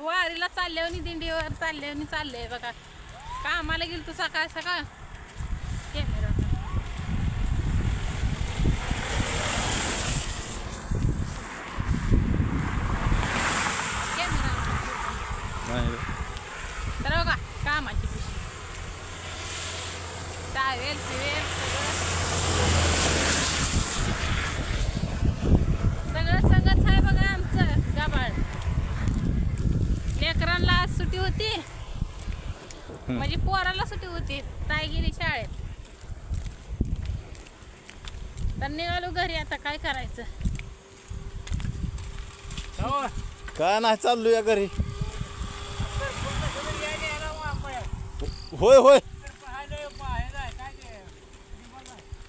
वारीला चालल्यावर दिंडीवर चालल्यावर चाललंय बघा. कामाला गेल तू सकाळ सकाळ. कॅमेरा तर बघा कामाची पिवेल सगळं सगळं सगळंच आहे बघा आमचं गाबाळ लेकरांना आज सुट्टी होती. म्हणजे पोराला सुट्टी होती ताई गेली शाळेत. तर निघालो घरी आता काय करायचं? काय नाही चाललो या घरी. होय होय.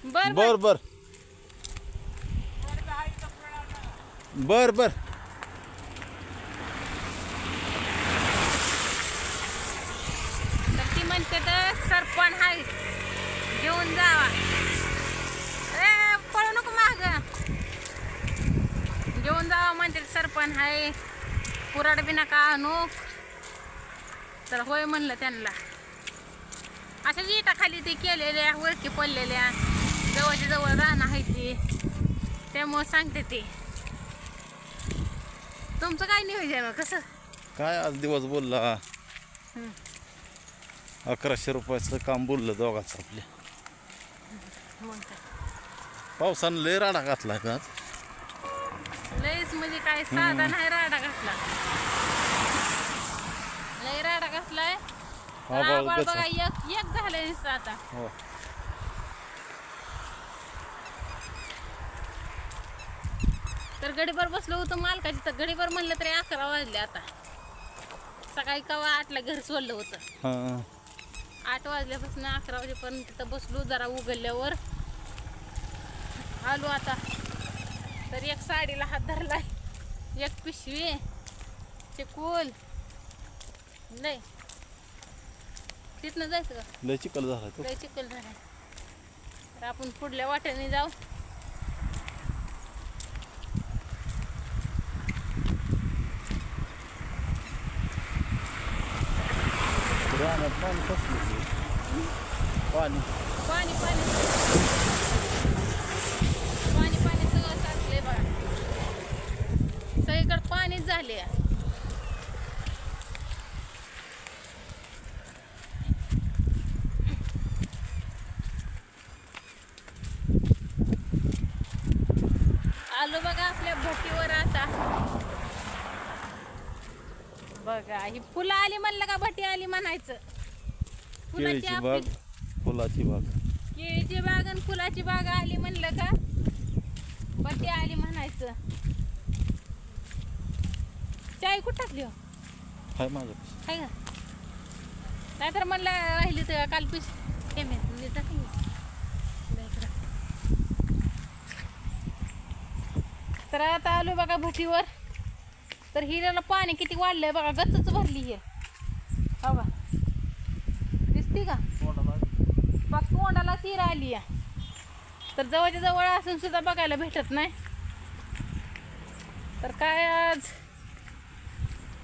बर बर. बर बर बर तर ती म्हणते तर सरपण हाय. घेऊन जावा. ए पळू नको माग. घेऊन जावा म्हणते सरपण हाय. कुराड बी नका आणू. तर होय म्हणलं त्यांना. अशा इटा खाली ते केलेल्या वरती पडलेल्या जवळच्या जवळ राहणं आहे ती. त्यामुळं सांगते ते. तुमचं काय नियोजन कसं? काय आज दिवस बोलला. अकराशे रुपयाचं काम बोललं दोघांचं आपल्या पावसानं लय राडा घातला का? लयच म्हणजे काय साधा नाही राडा घातला. लय राडा घातलाय. आभाळ आभाळ गच. बघा एक एक झालंय नुसतं आता. हो. तर गडीभर बसलो होतो मालकाची तर गडीभर म्हणलं तरी अकरा वाजले आता. सकाळी कवा आठला घर सोडलं होतं. हां. आठ वाजल्यापासून अकरा वाजेपर्यंत तिथं बसलो जरा उघडल्यावर. आलो आता. तर एक साडीला हात धरलाय. एक पिशवी. चिकूल नाही तिथनं जायचं का? लय चिखल झाला लय चिकल झालाय. तर आपण पुढल्या वाट्याने जाऊ. रानात पाणी कसलं पाणी पाणी पाणी पाणी पाणी सगळं साचलंय बा सगळीकडे पाणीच झाले आलो बघा आपल्या भटीवर आता. बघा ही फुलं आली म्हणलं का भटी आली म्हणायचं. फुलाची केळीची आपली बाग फुलाची बाग. केळीची बाग आणि फुलाची बाग आली म्हणलं का? बट्टी आली म्हणायचं. चाय कुठं टाकली हो? हाय माझं काय का? नाहीतर म्हणलं राहिली तर काल पीस दे इकडं. तर आता आलो बघा भटीवर. तर हिऱ्याला पाणी किती वाढलंय बघा गच्च भरली हे. हो का दिसती का? बघ तोंडाला तीर आली आहे. तर जवळच्या जवळ असून सुद्धा बघायला भेटत नाही. तर काय आज?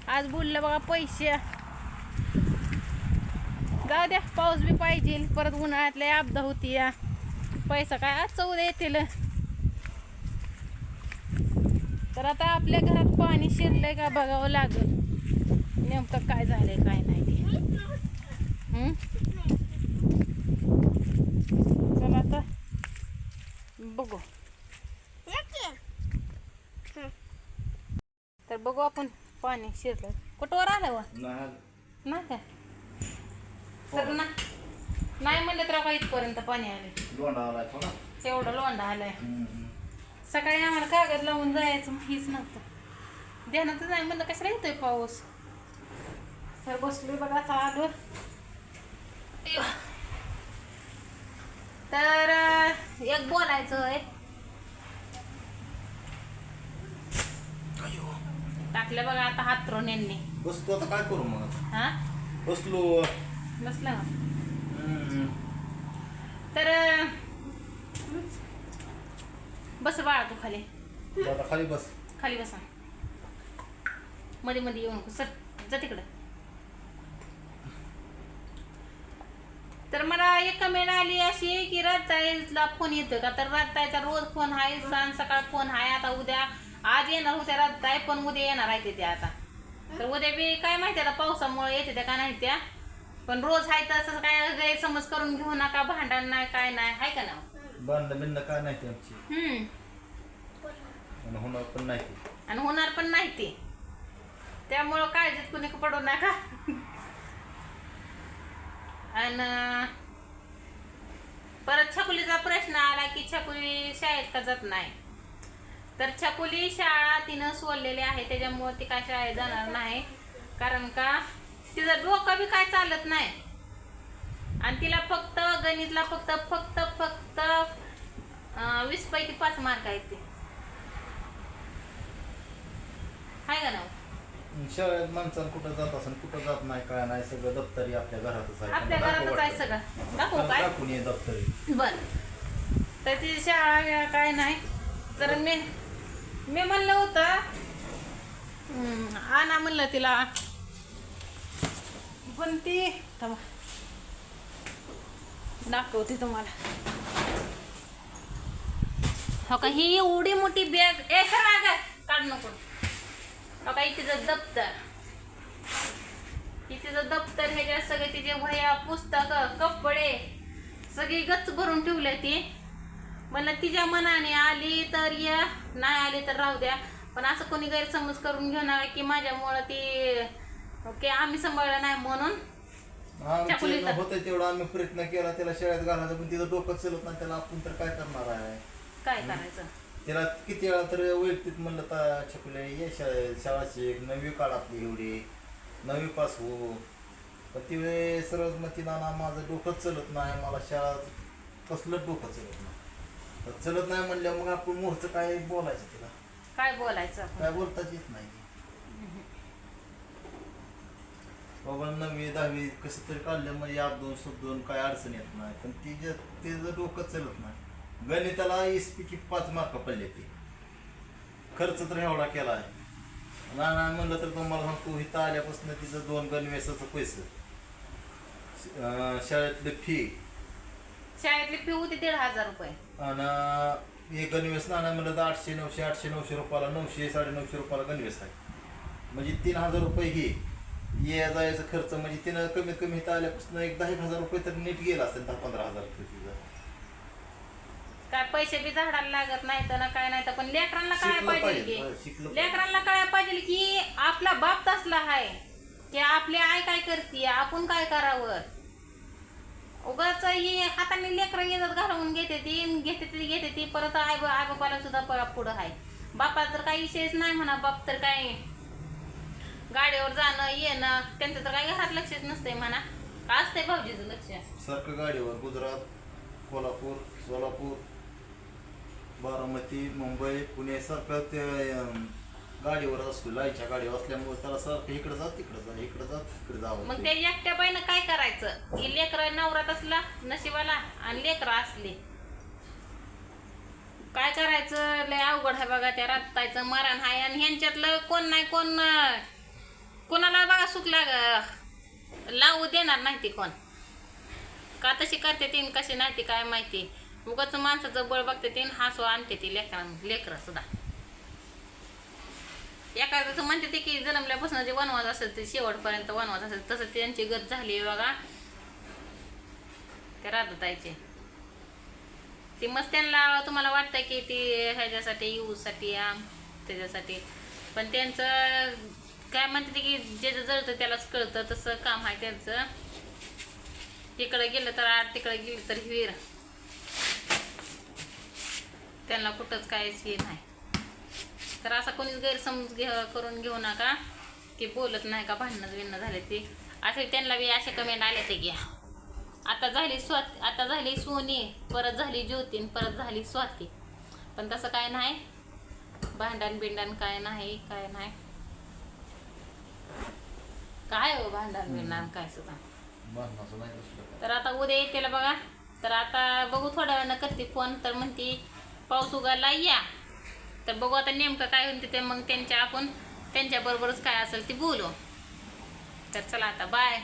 आज बोललं बघा पैसे. जाऊ द्या पाऊस बी पाहिजे परत उन्हाळ्यातल्या आपदा होती या पैसा काय आज चौदा येतील? तर आता आपल्या घरात पाणी शिरलंय का बघावं लागेल. नेमकं काय झालंय काय नाही ते? चला आता बघू. तर बघू आपण पाणी शिरलं कुठवर आलं व? नाही का? तर ना? नाही म्हणलं तर का इथपर्यंत पाणी आले लोंढा आलाय थोडा. तेवढं लोंढा आलाय. सकाळी आम्हाला कागद लावून जायचं हेच नव्हतं. ध्यानातच नाही म्हणलं कशाला येतोय पाऊस? तर बसलोय बघा अय्यो. तर एक बोलायचं आहे. टाकलं बघा आता हातरून यांनी बसतो आता काय करू मग? हा? बसलो. बसलं. तर बस बाळा तू खाली. आता खाली बस. खाली बसा. मध्ये मध्ये येऊ नको सर जा तिकडं. तर मला एक कमेंट आली अशी की राताईला फोन येतो का? तर राताईचा रोज फोन आहे सांग सकाळ फोन आहे आता उद्या आज येणार होत्या राताई पण उद्या येणार आहे ते आता. तर उद्या बी काय माहिती आता पावसामुळे येते त्या का नाही त्या? पण रोज आहे तसं काय गैरसमज करून घेऊ नका भांडण नाही काय नाही आहे का ना बांधणं बिंधणं काय नाही ते आमची हम्म. आणि होणार पण नाही ते. आणि होणार पण नाही ते. त्यामुळं काळजीत कुणी पडू नका. आणि परत छकुलीचा प्रश्न आला की छकुली शाळेत का जात नाही? तर छकुली शाळा तिनं सोडलेली आहे त्याच्यामुळं ती काय शाळेत जाणार नाही. कारण का? तिचं डोकं बी काय चालत नाही. आणि तिला फक्त गणितला फक्त फक्त फक्त वीस पैकी पाच मार्क आहेत ते. हाय का ना शाळेत माणसानं कुठं जात असेल कुठं जात नाही काय नाही सगळं दप्तरी आपल्या घरातच आहे. आपल्या घरातच आहे. सगळं. दाखवू काय? दाखवून ये दप्तरी. बर. तर ती शाळा बिळा काय नाही. तर मी मी म्हणलं होतं हम्म, आणा म्हणलं तिला. पण ती. दाखवते तुम्हाला. हो का ही एवढी मोठी बॅग ए सर अगं काढ नको. हो का तिचं दप्तर. ही तिचं दप्तर ह्याच्यात सगळे तिचे वह्या पुस्तक कपडे सगळी गच्च भरून ठेवले ती. म्हणलं तिच्या मनाने आली तर या नाही आली तर राहू द्या. पण असं कोणी गैरसमज करून घेणार की माझ्यामुळं ती ओके आम्ही सांभाळलं नाही म्हणून. आमच्या. होतं तेवढं आम्ही प्रयत्न केला त्याला शाळेत घालायचा पण तिथं डोकं चलत नाही त्याला आपण तर काय करणार आहे? काय करायचं? तिला किती वेळा तर वैयक्तिक म्हणलं तर छकुले ये शाळे शाळा शिक नववी काळातली एवढी नववी पास हो. पण ती वेळे सरळ मग ती नाना माझं डोकंच चलत नाही मला शाळा कसलंच डोकं चलत नाही. तर चलत नाही म्हणल्या मग आपण मोरचं काय बोलायचं तिला? काय बोलायचं? काय बोलताच येत नाही. बाबा नववी दहावी कसं तरी काढलं म्हणजे आप दोन शब्द दोन काय अडचण येत नाही. पण तिच्या तिचं डोकं चलत नाही. गणिताला एस पी पाच मार्क पडले ते. खर्च तर एवढा केला आहे. नाना म्हणलं तर तुम्हाला सांगतो इथं आल्यापासून तिचं दोन गणवेशाचं पैसे. शाळेतली फी शाळेतली फी होती दीड हजार रुपये. आणि एक गणवेश नाना म्हणलं तर आठशे नऊशे आठशे नऊशे रुपयाला नऊशे साडेनऊशे रुपयाला गणवेश आहे. म्हणजे तीन हजार रुपये ही. ये जायचा खर्च म्हणजे तिनं कमीत कमी इथं आल्यापासून एक दहा एक हजार रुपये तर नीट गेला असेल दहा पंधरा हजार रुपये तिचं. काय पैसे बी झाडाला लागत नाही तर ना काय नाही तर पण लेकरांना काय शिकलं पाहिजे पाहिजे, की? शिकलं लेकरांना काय पाहिजे की आपला बाप तसला आहे की आपली आई काय करते आपण काय करावं? उगाच ही हाताने लेकरं येतात घालवून घेते ती घेते ती घेते ती परत आई आई बापाला सुद्धा प- पुढं आहे. बापा तर काही विषयच नाही म्हणा बाप तर काय गाडीवर जाणं येणं त्यांचं तर काही घरात लक्षच नसतंय म्हणा. का असतंय भाऊजीचं लक्ष? सारखं गाडीवर गुजरात कोल्हापूर सोलापूर बारामती मुंबई पुणे सारखं ते अं, गाडीवर असतो लाईच्या गाडीवर असल्यामुळे त्याला सारखं इकडे जा तिकडे जा इकडे जा तिकडे जावं मग ते. एकट्या बाईनं काय करायचं? ही लेकरं नवरात असला नशिबाला आणि लेकरं असली. काय करायचं? लय अवघड आहे बघा त्या रात्तायचं मरण आहे आणि ह्यांच्यातलं कोण नाही कोण अं, कोणाला बघा सुख लाग लावू देणार नाही ती कोण? का तशी करते तीन कशी नाही ती काय माहिती? उगाच माणसाचं बळ बघते तीन हसू आणते ती लेकरां लेकरं सुद्धा. एखादं म्हणते ते की जन्मल्यापासून जे वनवास असेल ते शेवटपर्यंत वनवास असेल तसं त्यांची गत झाली बघा. ते राधतायचे ती मस्त त्यांना तुम्हाला वाटतं की ती ह्याच्यासाठी यूजसाठी आम त्याच्यासाठी. पण त्यांचं काय म्हणते की जे जळतं त्यालाच कळतं तसं काम आहे त्यांचं. इकडं गेलं तर आठ तिकडं गेलं तर हिर. त्यांना कुठंच काहीच हे नाही. तर असा कोणीच गैरसमज घे करून घेऊ नका. की बोलत नाही का भांडणं बिणणं झाले ते. असे त्यांना बी असे कमेंट आले ते घ्या आता झाली स्वाती आता झाली सोनी परत झाली ज्योतीन परत झाली स्वाती. पण तसं काय नाही. भांडण बिंडण काय नाही काय नाही काय हो भांडण काय सुद्धा. भांडणाचं नाही कसलं काय. तर आता उद्या येते बघा. तर आता बघू थोड्या वेळानं करते फोन तर म्हणते पाऊस उगाला या. तर बघू आता नेमकं काय होते ते मग त्यांच्या आपण त्यांच्याबरोबरच काय असेल ते बोलू. तर चला आता बाय